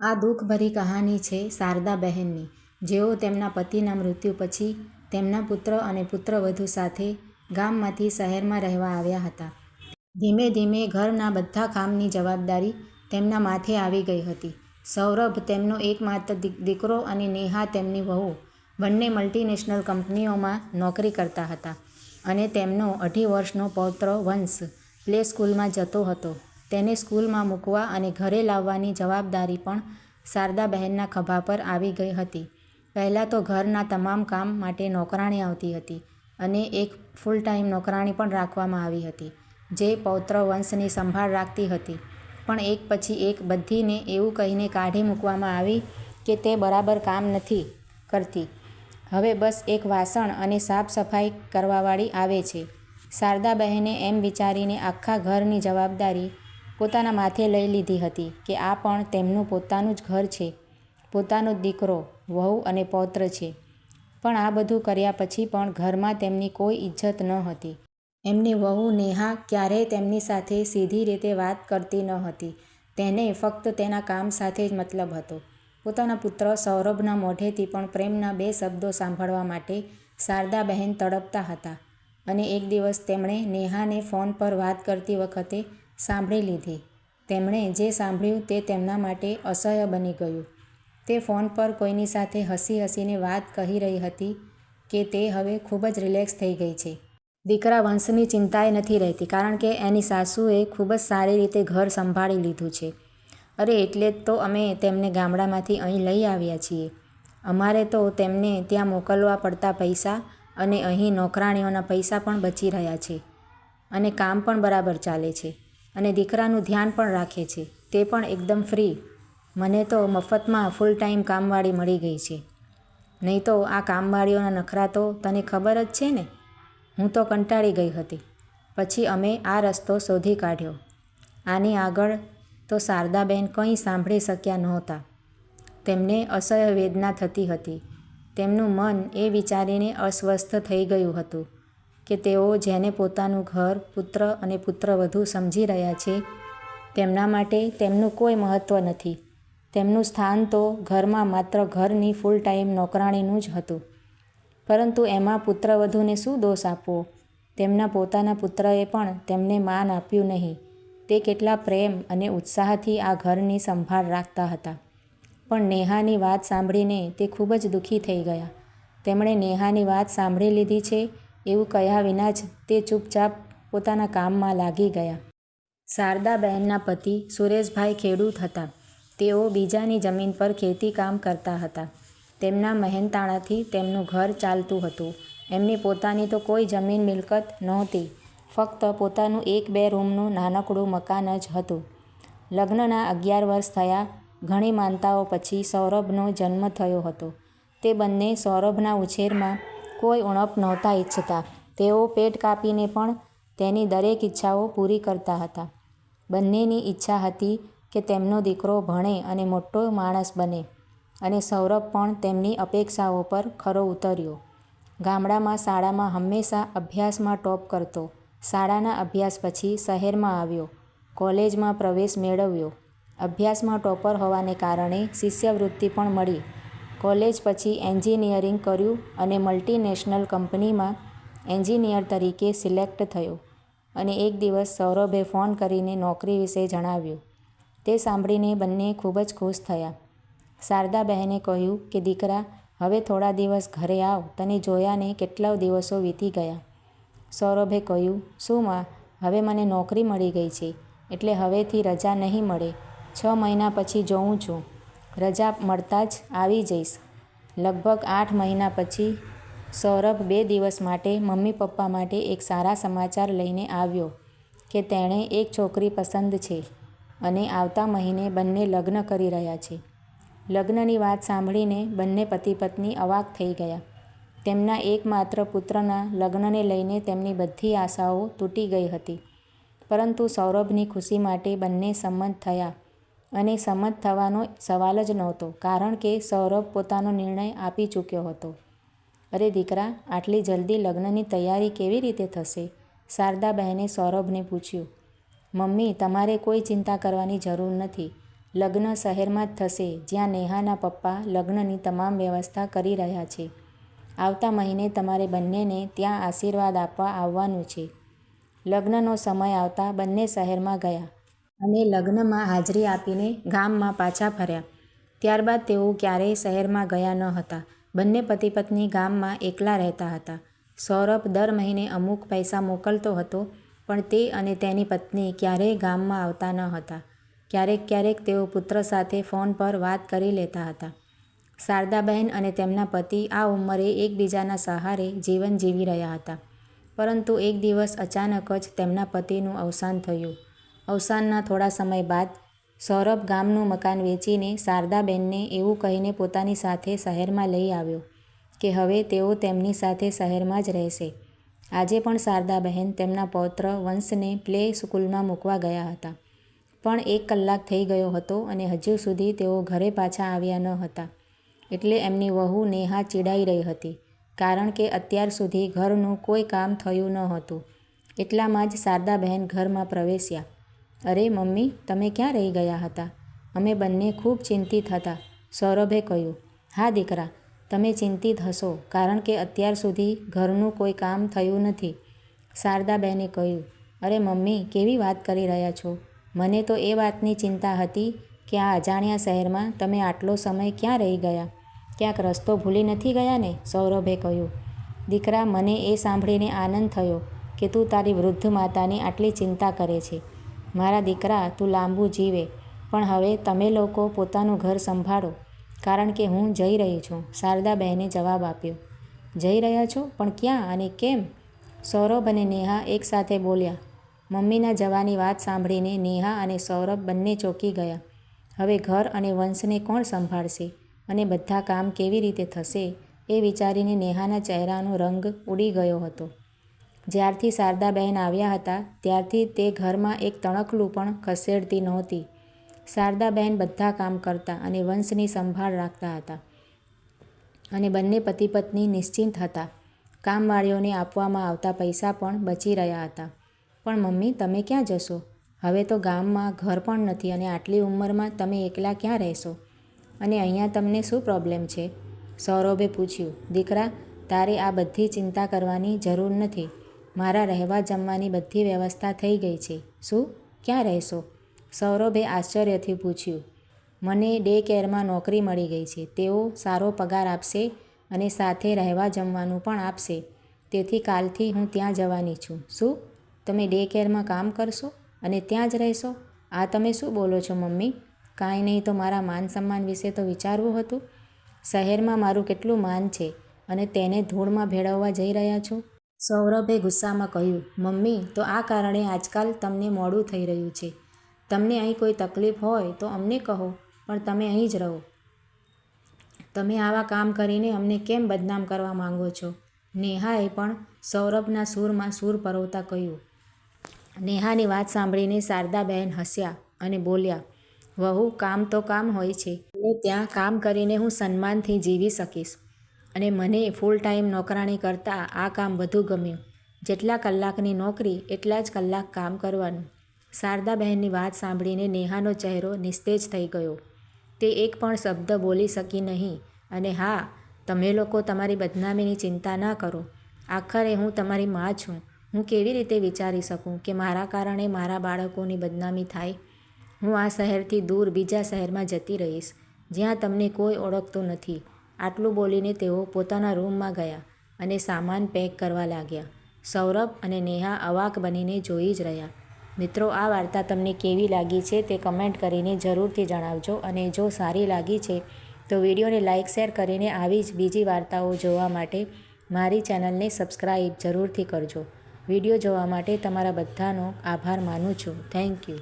આ દુઃખભરી કહાની છે શારદા બહેનની જેઓ તેમના પતિના મૃત્યુ પછી તેમના પુત્ર અને પુત્રવધૂ સાથે ગામમાંથી શહેરમાં રહેવા આવ્યા હતા. ધીમે ધીમે ઘરના બધા કામની જવાબદારી તેમના માથે આવી ગઈ હતી. સૌરભ તેમનો એકમાત્ર દીકરો અને નેહા તેમની વહુ બંને મલ્ટીનેશનલ કંપનીઓમાં નોકરી કરતા હતા અને તેમનો અઢી વર્ષનો પૌત્ર વંશ પ્લે સ્કૂલમાં જતો હતો. તેને સ્કૂલમાં મૂકવા અને ઘરે લાવવાની જવાબદારી પણ શારદાબહેનના ખભા પર આવી ગઈ હતી. પહેલાં તો ઘરના તમામ કામ માટે નોકરાણી આવતી હતી અને એક ફૂલ ટાઈમ નોકરાણી પણ રાખવામાં આવી હતી, જે પૌત્ર વંશની સંભાળ રાખતી હતી. પણ એક પછી એક બધીને એવું કહીને કાઢી મૂકવામાં આવી કે તે બરાબર કામ નથી કરતી. હવે બસ એક વાસણ અને સાફ સફાઈ કરવાવાળી આવે છે. શારદાબહેને એમ વિચારીને આખા ઘરની જવાબદારી પોતાના માથે લઈ લીધી હતી કે આ પણ તેમનું પોતાનું જ ઘર છે, પોતાનો દીકરો, વહુ અને પૌત્ર છે. પણ આ બધું કર્યા પછી પણ ઘરમાં તેમની કોઈ ઇજ્જત ન હતી. એમની વહુ નેહા ક્યારેય તેમની સાથે સીધી રીતે વાત કરતી ન હતી. તેને ફક્ત તેના કામ સાથે જ મતલબ હતો. પોતાના પુત્ર સૌરભના મોઢેથી પણ પ્રેમના બે શબ્દો સાંભળવા માટે શારદાબહેન તડપતા હતા અને એક દિવસ તેમણે નેહાને ફોન પર વાત કરતી વખતે સાંભળી લીધી. તેમણે જે સાંભળ્યું તે તેમના માટે અસહ્ય બની ગયું. તે ફોન પર કોઈની સાથે હસી હસીને વાત કહી રહી હતી કે તે હવે ખૂબ જ રિલેક્સ થઈ ગઈ છે. દીકરા વંશની ચિંતાએ નથી રહેતી કારણ કે એની સાસુએ ખૂબ જ સારી રીતે ઘર સંભાળી લીધું છે. અરે એટલે જ તો અમે તેમને ગામડામાંથી અહીં લઈ આવ્યા છીએ. અમારે તો તેમને ત્યાં મોકલવા પડતા પૈસા અને અહીં નોકરાણીઓના પૈસા પણ બચી રહ્યા છે અને કામ પણ બરાબર ચાલે છે અને દીકરાનું ધ્યાન પણ રાખે છે તે પણ એકદમ ફ્રી. મને તો મફતમાં ફૂલ ટાઈમ કામવાળી મળી ગઈ છે. નહીં તો આ કામવાળીઓના નખરા તો તને ખબર જ છે ને! હું તો કંટાળી ગઈ હતી. પછી અમે આ રસ્તો શોધી કાઢ્યો. આની આગળ તો શારદાબેન કંઈ સાંભળી શક્યા નહોતા. તેમને અસહ્ય વેદના થતી હતી. તેમનું મન એ વિચારીને અસ્વસ્થ થઈ ગયું હતું કે તેઓ જેને પોતાનું ઘર, પુત્ર અને પુત્રવધુ સમજી રહ્યા છે, તેમના માટે તેમનું કોઈ મહત્ત્વ નથી. તેમનું સ્થાન તો ઘરમાં માત્ર ઘરની ફૂલ ટાઈમ નોકરાણીનું જ હતું. પરંતુ એમાં પુત્રવધુને શું દોષ આપવો? તેમના પોતાના પુત્રએ પણ તેમને માન આપ્યું નહીં. તે કેટલા પ્રેમ અને ઉત્સાહથી આ ઘરની સંભાળ રાખતા હતા. પણ નેહાની વાત સાંભળીને તે ખૂબ જ દુઃખી થઈ ગયા. તેમણે નેહાની વાત સાંભળી લીધી છે એવું કહ્યા વિના જ તે ચૂપચાપ પોતાના કામમાં લાગી ગયા. શારદાબહેનના પતિ સુરેશભાઈ ખેડૂત હતા. તેઓ બીજાની જમીન પર ખેતીકામ કરતા હતા. તેમના મહેનતાણાથી તેમનું ઘર ચાલતું હતું. એમની પોતાની તો કોઈ જમીન મિલકત નહોતી. ફક્ત પોતાનું એક બે રૂમનું નાનકડું મકાન જ હતું. લગ્નના અગિયાર વર્ષ થયા. ઘણી માનતાઓ પછી સૌરભનો જન્મ થયો હતો. તે બંને સૌરભના ઉછેરમાં કોઈ ઉણપ નહોતા ઈચ્છતા તેઓ પેટ કાપીને પણ તેની દરેક ઈચ્છાઓ પૂરી કરતા હતા. બંનેની ઈચ્છા હતી કે તેમનો દીકરો ભણે અને મોટો માણસ બને અને સૌરભ પણ તેમની અપેક્ષાઓ પર ખરો ઉતર્યો. ગામડામાં શાળામાં હંમેશા અભ્યાસમાં ટોપ કરતો. શાળાના અભ્યાસ પછી શહેરમાં આવ્યો. કોલેજમાં પ્રવેશ મેળવ્યો. અભ્યાસમાં ટોપર હોવાને કારણે શિષ્યવૃત્તિ પણ મળી. કોલેજ પછી એન્જિનિયરિંગ કર્યું અને મલ્ટીનેશનલ કંપનીમાં એન્જિનિયર તરીકે સિલેક્ટ થયો અને એક દિવસ સૌરભે ફોન કરીને નોકરી વિશે જણાવ્યું. તે સાંભળીને બંને ખૂબ જ ખુશ થયા. શારદાબહેને કહ્યું કે દીકરા, હવે થોડા દિવસ ઘરે આવ તને જોયાને કેટલા દિવસો વીતી ગયા. સૌરભે કહ્યું, શું માં હવે મને નોકરી મળી ગઈ છે એટલે હવેથી રજા નહીં મળે. છ મહિના પછી જોઉં છું. રજા મળતાં જ આવી જઈશ. લગભગ આઠ મહિના પછી સૌરભ બે દિવસ માટે મમ્મી પપ્પા માટે એક સારા સમાચાર લઈને આવ્યો કે તેણે એક છોકરી પસંદ છે અને આવતા મહિને બંને લગ્ન કરી રહ્યા છે. લગ્નની વાત સાંભળીને બંને પતિ પત્ની અવાક થઈ ગયા. તેમના એકમાત્ર પુત્રના લગ્નને લઈને તેમની બધી આશાઓ તૂટી ગઈ હતી. પરંતુ સૌરભની ખુશી માટે બંને સંમત થયા અને સંમત થવાનો સવાલ જ નહોતો કારણ કે સૌરભ પોતાનો નિર્ણય આપી ચૂક્યો હતો. અરે દીકરા, આટલી જલ્દી લગ્નની તૈયારી કેવી રીતે થશે? શારદાબહેને સૌરભને પૂછ્યું. મમ્મી, તમારે કોઈ ચિંતા કરવાની જરૂર નથી. લગ્ન શહેરમાં જ થશે જ્યાં નેહાના પપ્પા લગ્નની તમામ વ્યવસ્થા કરી રહ્યા છે આવતા મહિને તમારે બંનેને ત્યાં આશીર્વાદ આપવા આવવાનું છે લગ્નનો સમય આવતા બંને શહેરમાં ગયા અને લગ્નમાં હાજરી આપીને ગામમાં પાછા ફર્યા. ત્યારબાદ તેઓ ક્યારેય શહેરમાં ગયા ન હતા. બંને પતિ પત્ની ગામમાં એકલા રહેતા હતા. સૌરભ દર મહિને અમુક પૈસા મોકલતો હતો, પણ તે અને તેની પત્ની ક્યારેય ગામમાં આવતા ન હતા. ક્યારેક ક્યારેક તેઓ પુત્ર સાથે ફોન પર વાત કરી લેતા હતા. શારદાબહેન અને તેમના પતિ આ ઉંમરે એકબીજાના સહારે જીવન જીવી રહ્યા હતા. પરંતુ એક દિવસ અચાનક જ તેમના પતિનું અવસાન થયું. અવસાનના થોડા સમય બાદ સૌરભ ગામનું મકાન વેચીને શારદાબેનને એવું કહીને પોતાની સાથે શહેરમાં લઈ આવ્યો કે હવે તેઓ તેમની સાથે શહેરમાં જ રહેશે. આજે પણ શારદાબહેન તેમના પૌત્ર વંશને પ્લે સ્કૂલમાં મૂકવા ગયા હતા. પણ એક કલાક થઈ ગયો હતો અને હજુ સુધી તેઓ ઘરે પાછા આવ્યા ન હતા. એટલે એમની વહુ નેહા ચીડાઈ રહી હતી, કારણ કે અત્યાર સુધી ઘરનું કોઈ કામ થયું ન હતું. એટલામાં જ શારદાબહેન ઘરમાં પ્રવેશ્યા. અરે મમ્મી, તમે ક્યાં રહી ગયા હતા? અમે બંને ખૂબ ચિંતિત હતા, સૌરભે કહ્યું. હા દીકરા, તમે ચિંતિત હશો, કારણ કે અત્યાર સુધી ઘરનું કોઈ કામ થયું નથી. શારદાબહેને કહ્યું. અરે મમ્મી, કેવી વાત કરી રહ્યા છો? મને તો એ વાતની ચિંતા હતી કે આ અજાણ્યા શહેરમાં તમે આટલો સમય ક્યાં રહી ગયા? ક્યાંક રસ્તો ભૂલી નથી ગયા ને? સૌરભે કહ્યું. દીકરા, મને એ સાંભળીને આનંદ થયો કે તું તારી વૃદ્ધ માતાની આટલી ચિંતા કરે છે. મારા દીકરા, તું લાંબુ જીવે, પણ હવે તમે લોકો પોતાનું ઘર સંભાળો, કારણ કે હું જઈ રહી છું. શારદાબહેને જવાબ આપ્યો. જઈ રહ્યા છો? પણ ક્યાં અને કેમ? સૌરભ અને નેહા એકસાથે બોલ્યા. મમ્મીના જવાની વાત સાંભળીને નેહા અને સૌરભ બંને ચોંકી ગયા. હવે ઘર અને વંશને કોણ સંભાળશે અને બધા કામ કેવી રીતે થશે? એ વિચારીને નેહાના ચહેરાનો રંગ ઉડી ગયો હતો. જ્યારથી શારદાબહેન આવ્યા હતા, ત્યારથી તે ઘરમાં એક તણકલું પણ ખસેડતી નહોતી. શારદાબહેન બધા કામ કરતા અને વંશની સંભાળ રાખતા હતા અને બંને પતિ પત્ની નિશ્ચિંત હતા. કામવાળીઓને આપવામાં આવતા પૈસા પણ બચી રહ્યા હતા. પણ મમ્મી, તમે ક્યાં જશો? હવે તો ગામમાં ઘર પણ નથી અને આટલી ઉંમરમાં તમે એકલા ક્યાં રહેશો? અને અહીંયા તમને શું પ્રોબ્લેમ છે? સૌરભે પૂછ્યું. દીકરા, તારે આ બધી ચિંતા કરવાની જરૂર નથી. મારા રહેવા જમવાની બધી વ્યવસ્થા થઈ ગઈ છે. શું? ક્યાં રહેશો? સૌરભે આશ્ચર્યથી પૂછ્યું. મને ડે કેરમાં નોકરી મળી ગઈ છે. તેઓ સારો પગાર આપશે અને સાથે રહેવા જમવાનું પણ આપશે. તેથી કાલથી હું ત્યાં જવાની છું. શું? તમે ડે કેરમાં કામ કરશો અને ત્યાં જ રહેશો? આ તમે શું બોલો છો, મમ્મી? કાંઈ નહીં તો મારા માન સન્માન વિશે તો વિચારવું હતું. શહેરમાં મારું કેટલું માન છે અને તેને ધૂળમાં ભેળવવા જઈ રહ્યા છો? સૌરભે ગુસ્સામાં કહ્યું, મમ્મી, તો આ કારણે આજકાલ તમને મોડું થઈ રહ્યું છે. તમને અહીં કોઈ તકલીફ હોય તો અમને કહો, પણ તમે અહીં જ રહો. તમે આવા કામ કરીને અમને કેમ બદનામ કરવા માંગો છો? નેહાએ પણ સૌરભના સૂરમાં સૂર પરોવતા કહ્યું. નેહાની વાત સાંભળીને શારદાબહેન હસ્યા અને બોલ્યા, વહુ, કામ તો કામ હોય છે. અને ત્યાં કામ કરીને હું સન્માનથી જીવી શકીશ. અને મને ફૂલ ટાઈમ નોકરાણી કરતાં આ કામ વધુ ગમ્યું. જેટલા કલાકની નોકરી, એટલા જ કલાક કામ કરવાનું. શારદાબહેનની વાત સાંભળીને નેહાનો ચહેરો નિસ્તેજ થઈ ગયો. તે એક પણ શબ્દ બોલી શકી નહીં. અને હા, તમે લોકો તમારી બદનામીની ચિંતા ના કરો. આખરે હું તમારી મા છું. હું કેવી રીતે વિચારી શકું કે મારા કારણે મારા બાળકોની બદનામી થાય? હું આ શહેરથી દૂર બીજા શહેરમાં જતી રહીશ, જ્યાં તમને કોઈ ઓળખતું નથી. આટલું બોલીને તેઓ પોતાના રૂમમાં ગયા અને સામાન પેક કરવા લાગ્યા. સૌરભ અને નેહા અવાક બનીને જોઈ જ રહ્યા. મિત્રો, આ વાર્તા તમને કેવી લાગી છે તે કમેન્ટ કરીને જરૂરથી જણાવજો અને જો સારી લાગી છે તો વિડીયોને લાઇક, શેર કરીને આવી જ બીજી વાર્તાઓ જોવા માટે મારી ચેનલને સબસ્ક્રાઈબ જરૂરથી કરજો. વીડિયો જોવા માટે તમારા બધાનો આભાર માનું છું. Thank you.